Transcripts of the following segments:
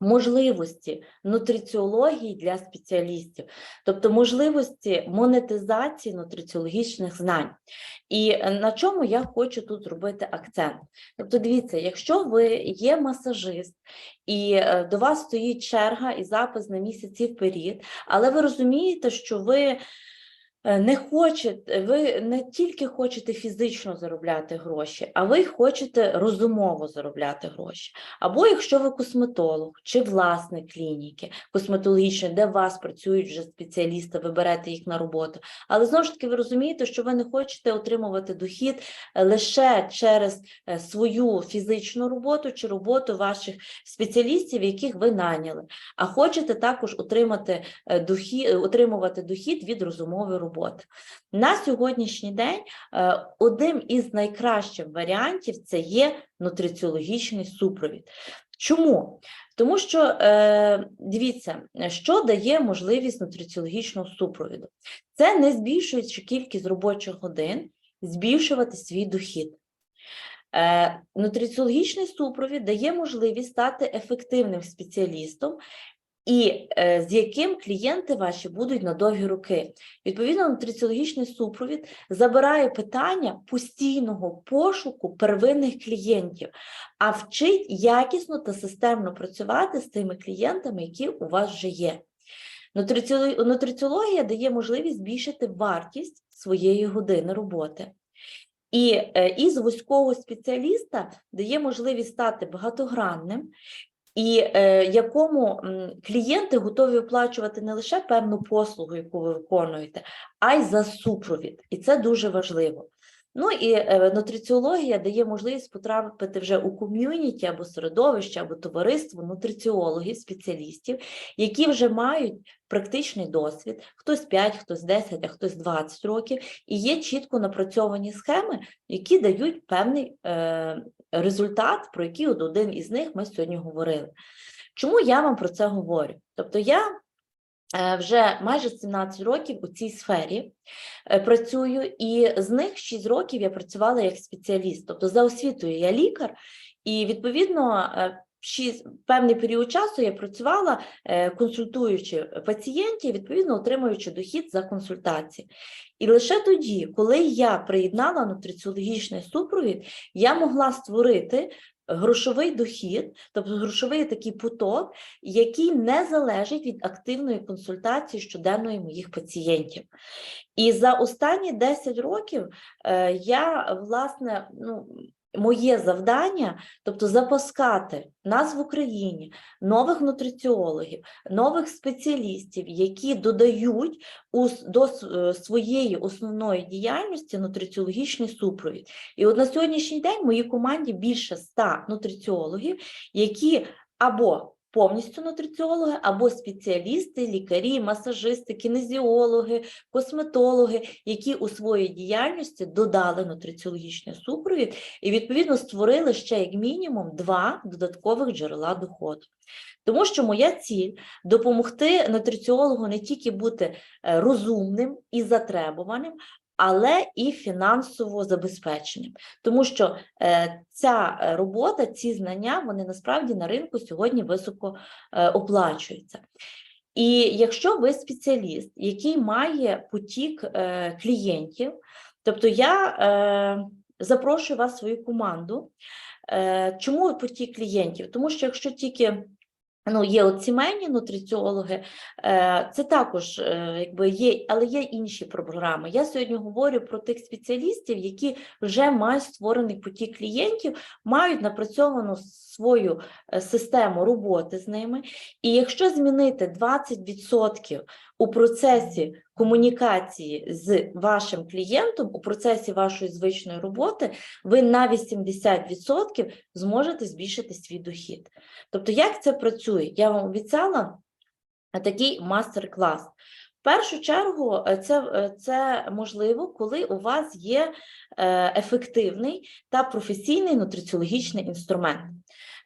можливості нутриціології для спеціалістів, тобто можливості монетизації нутриціологічних знань. І на чому я хочу тут зробити акцент? Тобто, дивіться, якщо ви є масажист і е, до вас стоїть черга і запис на місяці вперед, але ви розумієте, що ви не хочете, ви не тільки хочете фізично заробляти гроші, а ви хочете розумово заробляти гроші. Або якщо ви косметолог чи власник клініки косметологічної, де вас працюють вже спеціалісти, ви берете їх на роботу. Але знову ж таки, ви розумієте, що ви не хочете отримувати дохід е, лише через е, свою фізичну роботу чи роботу ваших спеціалістів, яких ви наняли, а хочете також отримати е, дохід, отримувати дохід від розумової роботи. На сьогоднішній день е, одним із найкращих варіантів це є нутриціологічний супровід. Чому? Тому що е, дивіться, що дає можливість нутриціологічного супровіду. Це не збільшуючи кількість робочих годин, збільшувати свій дохід. Е, нутриціологічний супровід дає можливість стати ефективним спеціалістом, і е, з яким клієнти ваші будуть на довгі роки. Відповідно, нутриціологічний супровід забирає питання постійного пошуку первинних клієнтів, а вчить якісно та системно працювати з тими клієнтами, які у вас вже є. Нутриціоло- Нутриціологія дає можливість збільшити вартість своєї години роботи. І е, із вузького спеціаліста дає можливість стати багатогранним, і е, якому клієнти готові оплачувати не лише певну послугу, яку ви виконуєте, а й за супровід. І це дуже важливо. Ну і е, нутриціологія дає можливість потрапити вже у ком'юніті або середовище, або товариство нутриціологів, спеціалістів, які вже мають практичний досвід, хтось 5, хтось 10, а хтось 20 років, і є чітко напрацьовані схеми, які дають певний е, результат, про який от один із них ми сьогодні говорили. Чому я вам про це говорю? Тобто я вже майже 17 років у цій сфері е, працюю, і з них 6 років я працювала як спеціаліст. Тобто за освітою я лікар, і відповідно е, шість- певний період часу я працювала е, консультуючи пацієнтів, відповідно отримуючи дохід за консультації. І лише тоді, коли я приєднала нутриціологічний супровід, я могла створити грошовий дохід, тобто грошовий такий поток, який не залежить від активної консультації щоденної моїх пацієнтів. І за останні 10 років е, я, власне, ну, моє завдання, тобто запускати нас в Україні нових нутриціологів, нових спеціалістів, які додають у, до е, своєї основної діяльності нутриціологічний супровід. І от на сьогоднішній день в моїй команді більше 100 нутриціологів, які або повністю нутриціологи, або спеціалісти, лікарі, масажисти, кінезіологи, косметологи, які у своїй діяльності додали нутриціологічний супровід і відповідно створили ще як мінімум два додаткових джерела доходу. Тому що моя ціль допомогти нутриціологу не тільки бути е, розумним і затребуваним, але і фінансово забезпеченим. Тому що е, ця е, робота, ці знання, вони насправді на ринку сьогодні високо е, оплачуються. І якщо ви спеціаліст, який має потік клієнтів, тобто я запрошую вас в свою команду. Чому потік клієнтів? Тому що якщо тільки Ну, є от сімейні нутриціологи, е, це також е, якби є, але є інші програми. Я сьогодні говорю про тих спеціалістів, які вже мають створений потік клієнтів, мають напрацьовану свою е, систему роботи з ними. І якщо змінити 20% у процесі комунікації з вашим клієнтом, у процесі вашої звичної роботи, ви на 80% зможете збільшити свій дохід. Тобто, як це працює? Я вам обіцяла такий мастер-клас. В першу чергу, е, це, е, це можливо, коли у вас є е, ефективний та професійний нутриціологічний інструмент.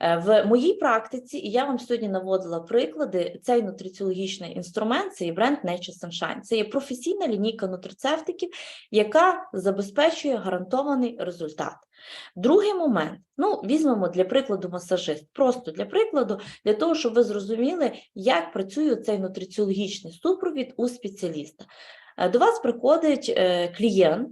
Е, В моїй практиці, і я вам сьогодні наводила приклади, цей нутриціологічний інструмент це є бренд Nature Sunshine. Це є професійна лінійка нутрицевтиків, яка забезпечує гарантований результат. Другий момент, ну, візьмемо для прикладу масажист, просто для прикладу, для того, щоб ви зрозуміли, як працює цей нутриціологічний супровід у спеціаліста. Е, До вас приходить е, клієнт,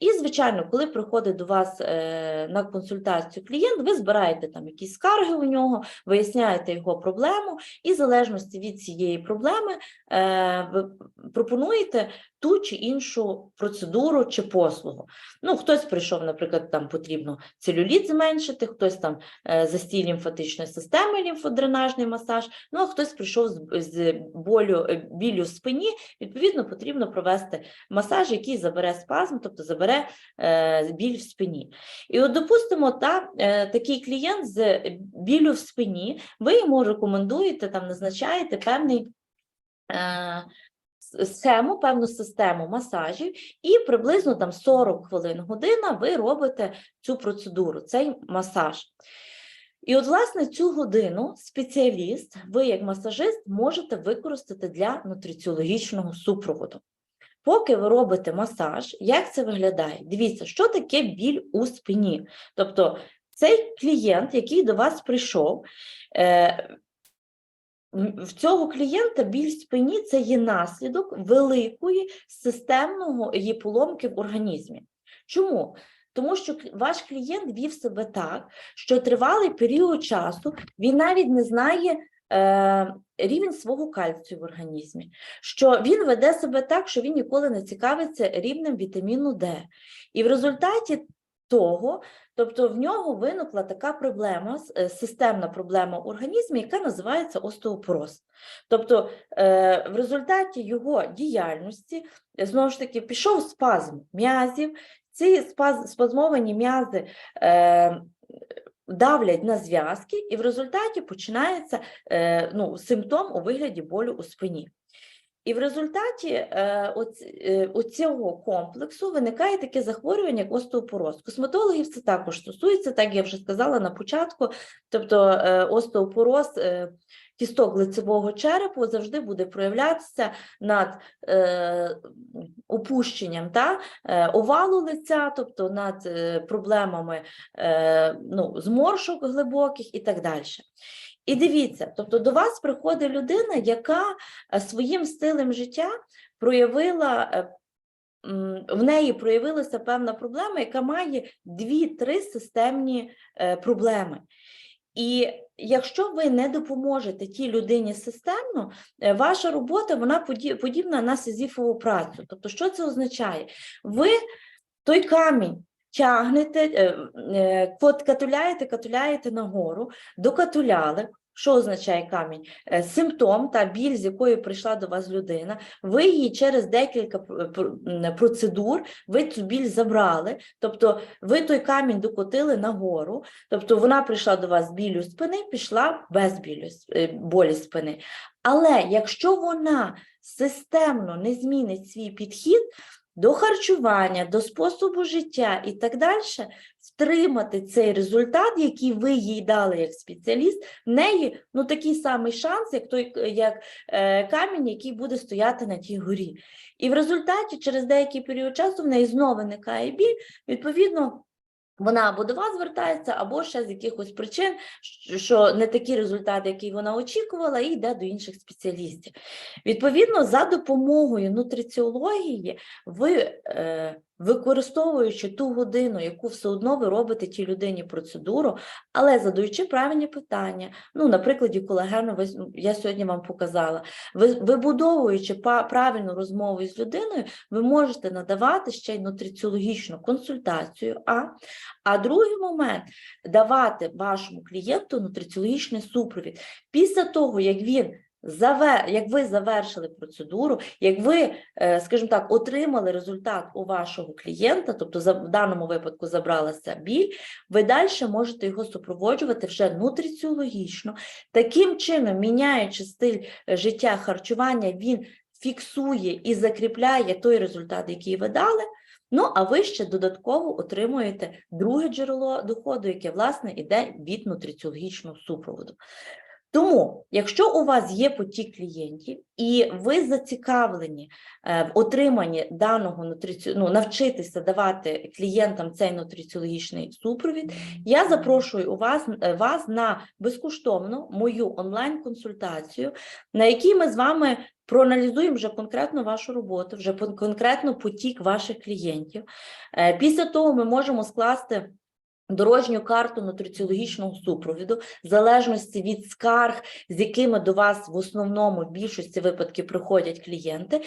і, звичайно, коли приходить до вас е, на консультацію клієнт, ви збираєте там якісь скарги у нього, виясняєте його проблему, і в залежності від цієї проблеми е, ви пропонуєте ту чи іншу процедуру чи послугу. Ну, хтось прийшов, наприклад, там потрібно целюліт зменшити, хтось там е, застій лімфатичної системи, лімфодренажний масаж, ну а хтось прийшов з, болю, білю в спині, відповідно, потрібно провести масаж, який забере спазм, тобто забере е, біль в спині. І от, допустимо, та, е, такий клієнт з білю в спині, ви йому рекомендуєте, там назначаєте певний. Е, схему, певну систему масажів, і приблизно там 40 хвилин година ви робите цю процедуру, цей масаж. І от, власне, цю годину спеціаліст, ви як масажист, можете використати для нутриціологічного супроводу. Поки ви робите масаж, як це виглядає? Дивіться, що таке біль у спині. Тобто, цей клієнт, який до вас прийшов, е, в цього клієнта біль в спині це є наслідок великої системного її поломки в організмі. Чому? Тому що ваш клієнт вів себе так, що тривалий період часу він навіть не знає рівень свого кальцію в організмі, що він веде себе так, що він ніколи не цікавиться рівнем вітаміну Д. І в результаті того, тобто в нього виникла така проблема, е, системна проблема в організмі, яка називається остеопороз. Тобто е, в результаті його діяльності е, знову ж таки пішов спазм м'язів, ці спазмовані м'язи е, давлять на зв'язки, і в результаті починається е, ну, симптом у вигляді болю у спині. І в результаті е, е, оцього комплексу виникає таке захворювання, як остеопороз. Косметологів це також стосується, так я вже сказала на початку. Тобто остеопороз кісток лицевого черепу завжди буде проявлятися над е, опущенням та, е, овалу лиця, тобто над е, проблемами е, ну, зморшок глибоких і так далі. І дивіться, тобто до вас приходить людина, яка е, своїм стилем життя проявила. е, В неї проявилася певна проблема, яка має дві-три системні е, проблеми. І якщо ви не допоможете тій людині системно, е, ваша робота вона поді- подібна на сизіфову працю. Тобто, що це означає? Ви той камінь тягнете, е, е, катуляєте, катуляєте нагору, докатуляли. Що означає камінь? Е, Симптом та біль, з якою прийшла до вас людина, ви її через декілька пр- процедур, ви цю біль забрали, тобто ви той камінь докотили нагору, тобто вона прийшла до вас з білю спини, пішла без білю, е, болі спини. Але якщо вона системно не змінить свій підхід до харчування, до способу життя і так далі, втримати цей результат, який ви їй дали як спеціаліст, в неї ну, такий самий шанс, як той як, е, камінь, який буде стояти на тій горі. І в результаті, через деякий період часу, в неї знову виникає біль, відповідно. Вона або до вас звертається, або ще з якихось причин, що не такі результати, які вона очікувала, і йде до інших спеціалістів. Відповідно, за допомогою нутриціології, ви, е, використовуючи ту годину, яку все одно ви робите тій людині процедуру, але задаючи правильні питання, ну, на прикладі колагену, я сьогодні вам показала, ви, вибудовуючи правильну розмову з людиною, ви можете надавати ще й нутриціологічну консультацію. А, а другий момент давати вашому клієнту нутриціологічний супровід. Після того, як він як ви завершили процедуру, як ви, е, скажімо так, отримали результат у вашого клієнта, тобто в даному випадку забралася біль, ви далі можете його супроводжувати вже нутриціологічно. Таким чином, міняючи стиль е, життя харчування, він фіксує і закріпляє той результат, який ви дали. Ну, а ви ще додатково отримуєте друге джерело доходу, яке, власне, іде від нутриціологічного супроводу. Тому, якщо у вас є потік клієнтів і ви зацікавлені е, в отриманні даного нутриці... ну, навчитися давати клієнтам цей нутриціологічний супровід, я запрошую у вас, е, вас на безкоштовну мою онлайн-консультацію, на якій ми з вами проаналізуємо вже конкретно вашу роботу, вже конкретно потік ваших клієнтів. Е, Після того ми можемо скласти. Дорожню карту нутриціологічного супровіду, в залежності від скарг, з якими до вас в основному в більшості випадків приходять клієнти,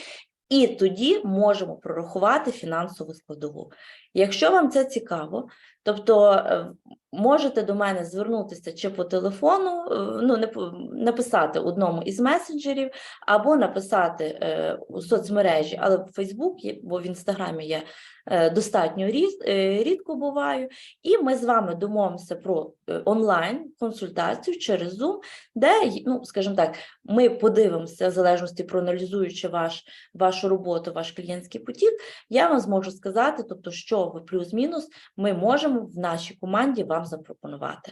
і тоді можемо прорахувати фінансову складову. Якщо вам це цікаво, тобто е, можете до мене звернутися чи по телефону, е, ну не написати одному із месенджерів, або написати е, у соцмережі, але в Фейсбук, є- бо в Інстаграмі я достатньо рідко буваю, і ми з вами домовимося про онлайн консультацію через Zoom, де, ну, скажімо так, ми подивимося, в залежності проаналізуючи ваш, вашу роботу, ваш клієнтський потік, я вам зможу сказати, тобто, що ви плюс-мінус ми в нашій команді вам запропонувати.